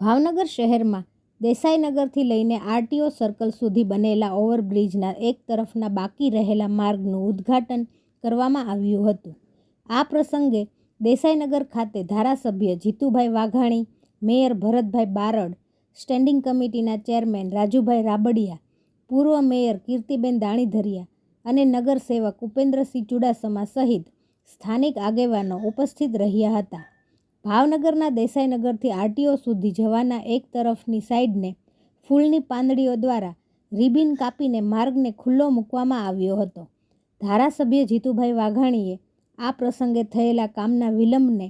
ભાવનગર શહેરમાં દેસાઈનગરથી લઈને RTO circle સુધી બનેલા ઓવરબ્રિજના એક તરફના બાકી રહેલા માર્ગનું ઉદ્ઘાટન કરવામાં આવ્યું હતું. આ પ્રસંગે દેસાઈનગર ખાતે ધારાસભ્ય જીતુભાઈ વાઘાણી, મેયર ભરતભાઈ બારડ, સ્ટેન્ડિંગ કમિટીના ચેરમેન રાજુભાઈ રાબડિયા, પૂર્વ મેયર કીર્તિબેન દાણીધરિયા અને નગરસેવક ઉપેન્દ્રસિંહ ચુડાસમા સહિત સ્થાનિક આગેવાનો ઉપસ્થિત રહ્યા હતા. ભાવનગરના દેસાઈનગરથી આરટીઓ સુધી જવાના એક તરફની સાઈડને ફૂલની પાંદડીઓ દ્વારા રિબિન કાપીને માર્ગને ખુલ્લો મૂકવામાં આવ્યો હતો. ધારાસભ્ય જીતુભાઈ વાઘાણીએ આ પ્રસંગે થયેલા કામના વિલંબને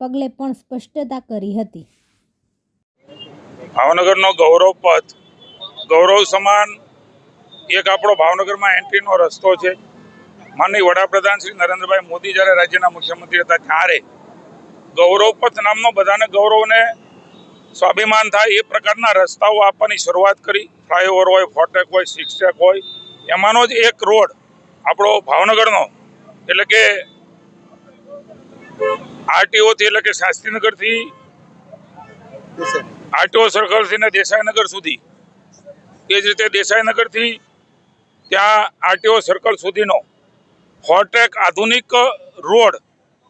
પગલે પણ સ્પષ્ટતા કરી હતી. ભાવનગરનો ગૌરવ પથ, ગૌરવ સમાન એક આપણો ભાવનગરમાં એન્ટ્રીનો રસ્તો છે. માનની વડાપ્રધાન શ્રી નરેન્દ્રભાઈ મોદી જ્યારે રાજ્યના મુખ્યમંત્રી હતા ત્યારે ગૌરવ પથ નામનો બધાને ગૌરવને સ્વાભિમાન થાય એ પ્રકારના રસ્તાઓ આપવાની શરૂઆત કરી. ફ્લાયઓવર હોય ફોટેક હોય, સિક્સટેક હોય, એમાંનો જ એક રોડ આપણો ભાવનગરનો, એટલે કે આરટીઓથી, એટલે કે શાસ્ત્રીનગરથી આરટીઓ સર્કલથી ને દેસાઈનગર સુધી. એ જ રીતે દેસાઈનગરથી ત્યાં આરટીઓ સર્કલ સુધીનો ફોટેક આધુનિક રોડ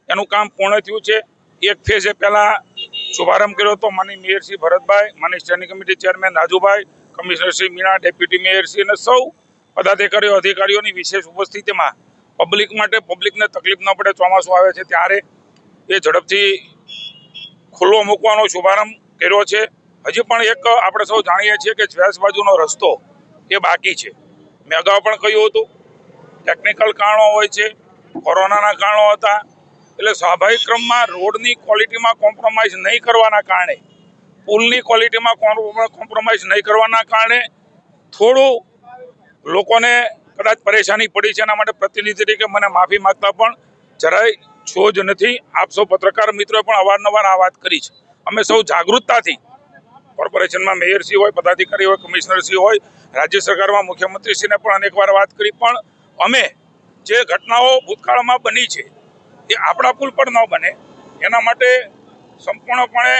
એનું કામ પૂર્ણ થયું છે. એક ફેઝે પહેલાં શુભારંભ કર્યો હતો માની મેયરશ્રી ભરતભાઈ માની standing committee chairman Rajubhai commissioner Shri Meena deputy મેયરશ્રી અને સૌ પદાધિકારીઓ, અધિકારીઓની વિશેષ ઉપસ્થિતિમાં પબ્લિક માટે પબ્લિકને તકલીફ ન પડે ચોમાસું આવે છે ત્યારે એ ઝડપથી ખુલ્લો મૂકવાનો શુભારંભ કર્યો છે. હજી પણ એક આપણે સૌ જાણીએ છીએ કે જ્વેસ બાજુનો રસ્તો એ બાકી છે. મેં અગાઉ પણ કહ્યું હતું ટેકનિકલ કારણો હોય છે કોરોનાના કારણો હતા એટલે સ્વાભાવિક ક્રમમાં રોડની ક્વોલિટીમાં કોમ્પ્રોમાઇઝ નહીં કરવાના કારણે, પુલની ક્વોલિટીમાં કોમ્પ્રોમાઇઝ નહીં કરવાના કારણે થોડું લોકોને કદાચ પરેશાની પડી છે, એના માટે પ્રતિનિધિ તરીકે મને માફી માગતા પણ જરાય છો જ નથી. આપ સૌ પત્રકાર મિત્રોએ પણ અવારનવાર આ વાત કરી છે. અમે સૌ જાગૃતતાથી કોર્પોરેશનમાં મેયરશ્રી હોય, પદાધિકારી હોય કમિશનરશ્રી હોય, રાજ્ય સરકારમાં મુખ્યમંત્રીશ્રીને પણ અનેકવાર વાત કરી. પણ અમે જે ઘટનાઓ ભૂતકાળમાં બની છે એ આપણા પુલ પર ન બને. એના માટે સંપૂર્ણપણે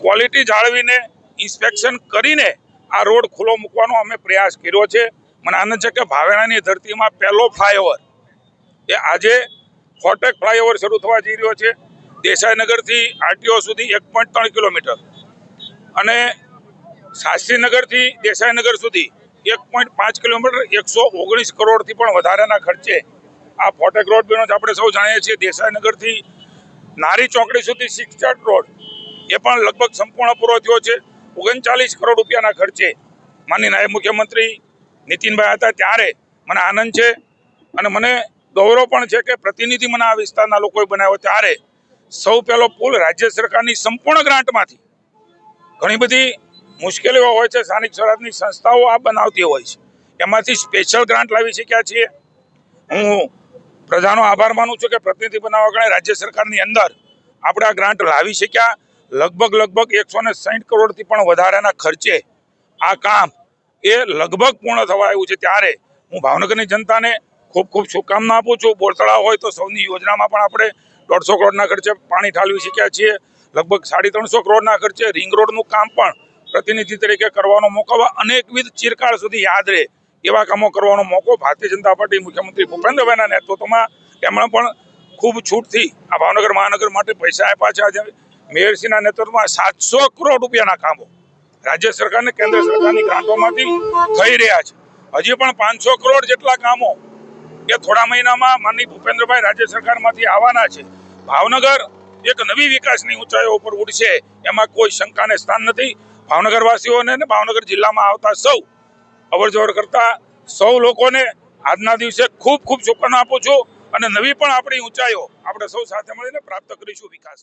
ક્વોલિટી જાળવીને, ઇન્સ્પેક્શન કરીને આ રોડ ખુલ્લો મૂકવાનો અમે પ્રયાસ કર્યો છે. મને આનંદ છે કે ભાવેણાની ધરતીમાં પહેલો ફ્લાયઓવર. એ આજે ફોટેક ફ્લાયઓવર શરૂ થવા જઈ રહ્યો છે. દેસાઈનગરથી આરટીઓ સુધી એક પોઈન્ટ ત્રણ કિલોમીટર. અને શાસ્ત્રીનગરથી દેસાઈનગર સુધી એક પોઈન્ટ પાંચ કિલોમીટર એકસો ઓગણીસ કરોડથી પણ વધારાના ખર્ચે આ ફોટેક રોડ બન્યો છે આપણે સૌ જાણીએ છીએ. દેસાઈનગરથી નારી ચોકડી સુધી સિક્સ રોડ. એ પણ લગભગ સંપૂર્ણ પૂરો થયો છે. ઓગણચાલીસ કરોડ રૂપિયાના ખર્ચે. માનની નાયબ મુખ્યમંત્રી નીતિનભાઈ હતા ત્યારે મને આનંદ છે અને મને ગૌરવ પણ છે કે પ્રતિનિધિ મને આ વિસ્તારના લોકોએ બનાવ્યો ત્યારે સૌ પહેલો પુલ રાજ્ય સરકારની સંપૂર્ણ ગ્રાન્ટમાંથી. ઘણી બધી મુશ્કેલીઓ હોય છે. સ્થાનિક સ્વરાજની સંસ્થાઓ આ બનાવતી હોય છે. એમાંથી સ્પેશિયલ ગ્રાન્ટ લાવી શક્યા છીએ. હું પ્રજાનો આભાર માનું છું કે પ્રતિનિધિ બનાવવા કારણે રાજ્ય સરકારની અંદર આપણે આ ગ્રાન્ટ લાવી શક્યા. લગભગ લગભગ એકસો ને સાઠ કરોડથી પણ વધારાના ખર્ચે આ કામ એ લગભગ પૂર્ણ થવા આવ્યું છે. ત્યારે હું ભાવનગરની જનતાને ખૂબ ખૂબ શુભકામના આપું છું. બોરતળા હોય તો સૌની યોજનામાં પણ આપણે દોઢસો કરોડના ખર્ચે પાણી ઠાલવી શક્યા છીએ. લગભગ સાડી ત્રણસો કરોડના ખર્ચે રિંગ રોડનું કામ પણ પ્રતિનિધિ તરીકે કરવાનો મોકો અનેકવિધ ચિરકાળ સુધી યાદ રહે. એવા કામો કરવાનો મોકો ભારતીય જનતા પાર્ટી મુખ્યમંત્રી ભૂપેન્દ્રભાઈના નેતૃત્વમાં એમણે પણ ખૂબ છૂટથી આ ભાવનગર મહાનગર માટે પૈસા આપ્યા છે. આજે મેયરસિંહના નેતૃત્વમાં સાતસો કરોડ રૂપિયાના કામો રાજ્ય સરકારને કેન્દ્ર સરકારની ગ્રાન્ટોમાંથી થઈ રહ્યા છે. હજી પણ પાંચસો કરોડ જેટલા કામો એ થોડા મહિનામાં માનની ભૂપેન્દ્રભાઈ રાજ્ય સરકારમાંથી આવવાના છે. ભાવનગર એક નવી વિકાસની ઊંચાઈઓ ઉપર ઉડશે. એમાં કોઈ શંકાને સ્થાન નથી. ભાવનગરવાસીઓને ભાવનગર જિલ્લામાં આવતા સૌ અવર જવર કરતા સૌ લોકોને આજના દિવસે ખૂબ ખૂબ શુભકામના આપું છું અને નવી પણ આપણી ઊંચાઈઓ આપણે સૌ સાથે મળીને પ્રાપ્ત કરીશું વિકાસ